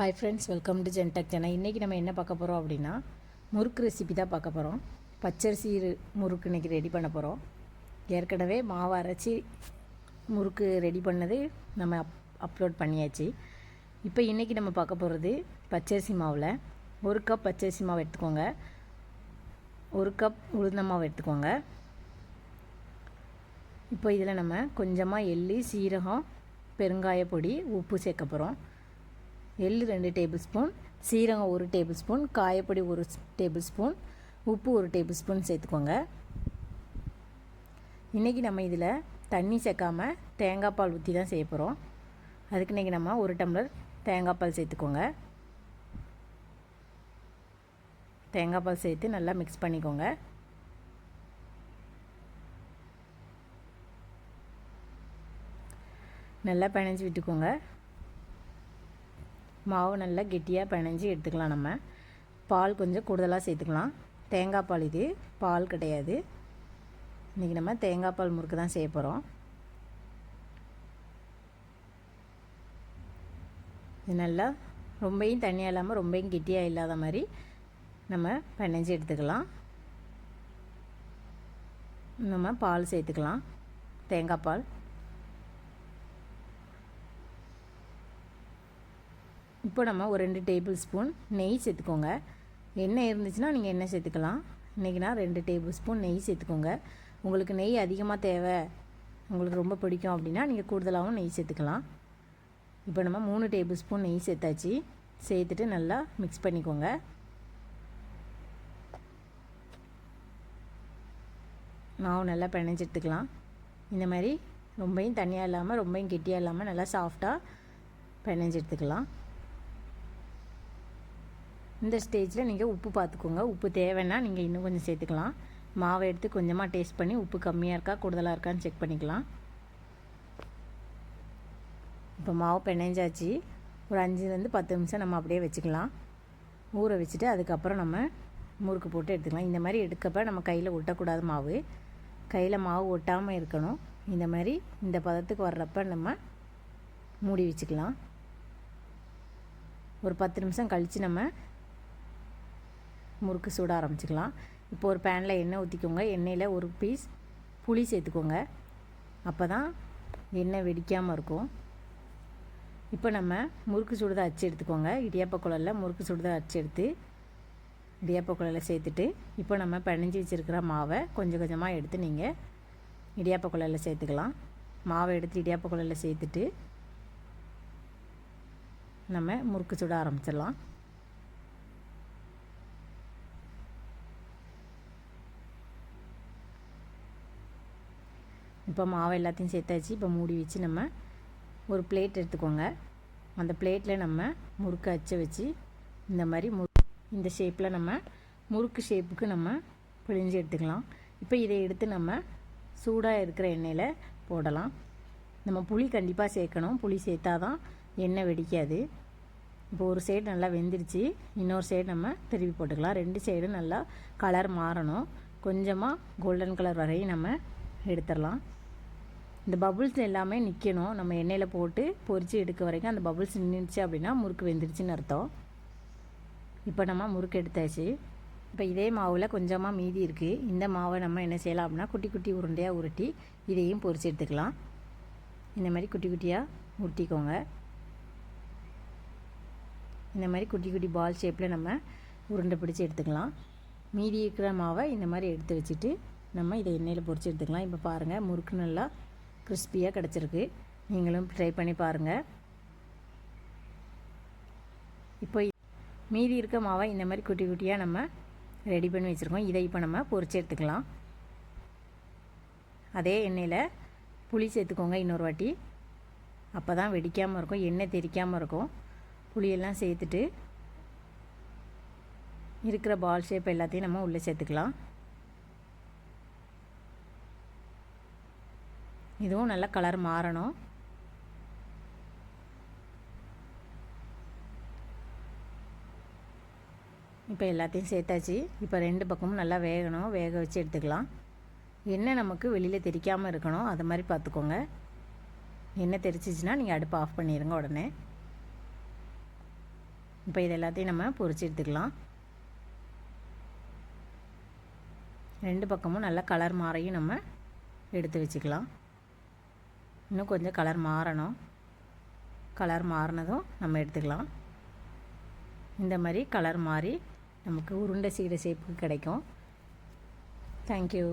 Hi friends welcome to Gentech channel இன்றைக்கி நம்ம என்ன பார்க்க போகிறோம் அப்படின்னா முறுக்கு ரெசிபி தான் பார்க்க போகிறோம் பச்சரிசி முறுக்கு இன்றைக்கி ரெடி பண்ண போகிறோம் ஏற்கனவே மாவு அரைச்சி முறுக்கு ரெடி பண்ணது நம்ம அப் அப்லோட் பண்ணியாச்சு. இப்போ இன்றைக்கி நம்ம பார்க்க போகிறது பச்சரிசி மாவில். ஒரு கப் பச்சரிசி மாவு எடுத்துக்கோங்க. ஒரு கப் உளுந்த மாவு எடுத்துக்கோங்க. இப்போ இதில் நம்ம கொஞ்சமாக எள்ளி சீரகம் பெருங்காய பொடி உப்பு சேர்க்க போகிறோம் எள்ளு ரெண்டு டேபிள் ஸ்பூன் சீரகம் ஒரு டேபிள் ஸ்பூன் காயப்பொடி ஒரு டேபிள் ஸ்பூன் உப்பு ஒரு டேபிள் ஸ்பூன் சேர்த்துக்கோங்க. இன்றைக்கி நம்ம இதில் தண்ணி சேர்க்காமல் தேங்காய் பால் ஊற்றி தான் செய்ய போகிறோம் அதுக்கு இன்றைக்கி நம்ம ஒரு டம்ளர் தேங்காய் பால் சேர்த்துக்கோங்க. தேங்காய் பால் சேர்த்து நல்லா மிக்ஸ் பண்ணிக்கோங்க. நல்லா பிணைஞ்சு விட்டுக்கோங்க. மாவு நல்லா கெட்டியாக பிணைஞ்சி எடுத்துக்கலாம் நம்ம. பால் கொஞ்சம் கூடுதலாக சேர்த்துக்கலாம். தேங்காய் பால் இது. பால் கிடையாது. இன்றைக்கி நம்ம தேங்காய் பால் முறுக்கு தான் செய்ய போகிறோம் இது நல்லா ரொம்பையும் தண்ணியாக இல்லாமல் ரொம்பையும் கெட்டியாக இல்லாத மாதிரி நம்ம பிணைஞ்சி எடுத்துக்கலாம். நம்ம பால் சேர்த்துக்கலாம். தேங்காய் பால். இப்போ நம்ம ஒரு ரெண்டு டேபிள் ஸ்பூன் நெய் சேர்த்துக்கோங்க. எண்ணெய் இருந்துச்சுன்னா நீங்கள் எண்ணெய் சேர்த்துக்கலாம். இன்றைக்கி நான் ரெண்டு டேபிள் ஸ்பூன் நெய் சேர்த்துக்கோங்க. உங்களுக்கு நெய் அதிகமாக தேவை உங்களுக்கு ரொம்ப பிடிக்கும் அப்படின்னா நீங்கள் கூடுதலாகவும் நெய் சேர்த்துக்கலாம். இப்போ நம்ம மூணு டேபிள் ஸ்பூன் நெய் சேர்த்தாச்சு. சேர்த்துட்டு நல்லா மிக்ஸ் பண்ணிக்கோங்க. மாவு நல்லா பிணைஞ்சு எடுத்துக்கலாம். இந்த மாதிரி ரொம்பையும் தனியாக இல்லாமல் ரொம்பையும் கெட்டியாக இல்லாமல் நல்லா சாஃப்டாக பிணைஞ்சு எடுத்துக்கலாம். இந்த ஸ்டேஜில் நீங்கள் உப்பு பார்த்துக்கோங்க உப்பு தேவைன்னா நீங்கள் இன்னும் கொஞ்சம் சேர்த்துக்கலாம். மாவை எடுத்து கொஞ்சமாக டேஸ்ட் பண்ணி உப்பு கம்மியாக இருக்கா கூடுதலாக இருக்கான்னு செக் பண்ணிக்கலாம். இப்போ மாவு பிணைஞ்சாச்சு. ஒரு அஞ்சுலேருந்து பத்து நிமிஷம் நம்ம அப்படியே வச்சுக்கலாம். ஊற வச்சுட்டு அதுக்கப்புறம் நம்ம முறுக்கு போட்டு எடுத்துக்கலாம். இந்த மாதிரி எடுக்கப்ப நம்ம கையில் ஒட்டக்கூடாது மாவு. கையில் மாவு ஒட்டாமல் இருக்கணும். இந்த மாதிரி இந்த பதத்துக்கு வர்றப்ப நம்ம மூடி வச்சுக்கலாம். ஒரு பத்து நிமிஷம் கழித்து நம்ம முறுக்கு சுட ஆரம்பிச்சுக்கலாம். இப்போ ஒரு பேனில் எண்ணெய் ஊற்றிக்கோங்க எண்ணெயில் ஒரு பீஸ் புளி சேர்த்துக்கோங்க. அப்போ தான் எண்ணெய் வெடிக்காமல் இருக்கும். இப்போ நம்ம முறுக்கு சுடுதை அச்சு எடுத்துக்கோங்க. இடியாப்ப குழலில் முறுக்கு சுடுதை அச்சு எடுத்து இடியாப்ப குழலில் சேர்த்துட்டு இப்போ நம்ம பிணைஞ்சி வச்சுருக்கிற மாவை கொஞ்சம் கொஞ்சமாக எடுத்து நீங்கள் இடியாப்ப குழலில் சேர்த்துக்கலாம். மாவை எடுத்து இடியாப்ப குழலில் சேர்த்துட்டு நம்ம முறுக்கு சுட ஆரம்பிச்சிடலாம். இப்போ மாவு எல்லாத்தையும் சேர்த்தாச்சு. இப்போ மூடி வச்சு நம்ம ஒரு பிளேட் எடுத்துக்கோங்க. அந்த பிளேட்டில் நம்ம முறுக்கு அச்சை வச்சு இந்த மாதிரி மு இந்த ஷேப்பில் நம்ம முறுக்கு ஷேப்புக்கு நம்ம பிழிஞ்சு எடுத்துக்கலாம். இப்போ இதை எடுத்து நம்ம சூடாக இருக்கிற எண்ணெயில் போடலாம். நம்ம புளி கண்டிப்பாக சேர்க்கணும். புளி சேர்த்தா தான் எண்ணெய் வெடிக்காது. இப்போ ஒரு சைடு நல்லா வெந்துருச்சு. இன்னொரு சைடு நம்ம திருப்பி போட்டுக்கலாம். ரெண்டு சைடும் நல்லா கலர் மாறணும். கொஞ்சமாக கோல்டன் கலர் வரையும் நம்ம எடுத்துடலாம். இந்த பபுள்ஸ் எல்லாமே நிற்கணும் நம்ம எண்ணெயில் போட்டு பொறிச்சு எடுக்க வரைக்கும் அந்த பபுள்ஸ் நின்றுச்சு அப்படின்னா முறுக்கு வெந்துருச்சுன்னு அர்த்தம். இப்போ நம்ம முறுக்கு எடுத்தாச்சு. இப்போ இதே மாவில் கொஞ்சமாக மீதி இருக்குது இந்த மாவை நம்ம என்ன செய்யலாம் அப்படின்னா குட்டி குட்டி உருண்டையாக உருட்டி இதையும் பொறிச்சு எடுத்துக்கலாம். இந்த மாதிரி குட்டி குட்டியாக உருட்டிக்கோங்க. இந்த மாதிரி குட்டி குட்டி பால் ஷேப்பில் நம்ம உருண்டை பிடிச்சி எடுத்துக்கலாம். மீதி இருக்கிற மாவை இந்த மாதிரி எடுத்து வச்சுட்டு நம்ம இதை எண்ணெயில் பொறிச்சு எடுத்துக்கலாம். இப்போ பாருங்கள் முறுக்கு நல்லா கிறிஸ்பியாக கிடச்சிருக்கு. நீங்களும் ட்ரை பண்ணி பாருங்கள் இப்போ மீதி இருக்க மாவை இந்த மாதிரி குட்டி குட்டியாக நம்ம ரெடி பண்ணி வச்சுருக்கோம். இதை இப்போ நம்ம பொறிச்சு எடுத்துக்கலாம். அதே எண்ணெயில் புளி சேர்த்துக்கோங்க இன்னொரு வாட்டி. அப்போ தான் வெடிக்காமல் இருக்கும் எண்ணெய் தெறிக்காமல் இருக்கும். புளியெல்லாம் சேர்த்துட்டு இருக்கிற பால் ஷேப் எல்லாத்தையும் நம்ம உள்ளே சேர்த்துக்கலாம். இதுவும் நல்லா கலர் மாறணும். இப்போ எல்லாத்தையும் சேர்த்தாச்சு. இப்போ ரெண்டு பக்கமும் நல்லா வேகணும். வேக வச்சு எடுத்துக்கலாம். எண்ணெய் நமக்கு வெளியில் தெரிக்காமல் இருக்கணும். அது மாதிரி பார்த்துக்கோங்க. எண்ணெய் தெரிச்சிச்சின்னா நீங்கள் அடுப்பு ஆஃப் பண்ணிடுங்க உடனே. இப்போ இது எல்லாத்தையும் நம்ம பொறிச்சு எடுத்துக்கலாம். ரெண்டு பக்கமும் நல்லா கலர் மாறையும் நம்ம எடுத்து வச்சுக்கலாம். இன்னும் கொஞ்சம் கலர் மாறணும். கலர் மாறினதும் நம்ம எடுத்துக்கலாம். இந்த மாதிரி கலர் மாறி நமக்கு உருண்டை சீடை ஷேப்புக்கு கிடைக்கும். தேங்க்யூ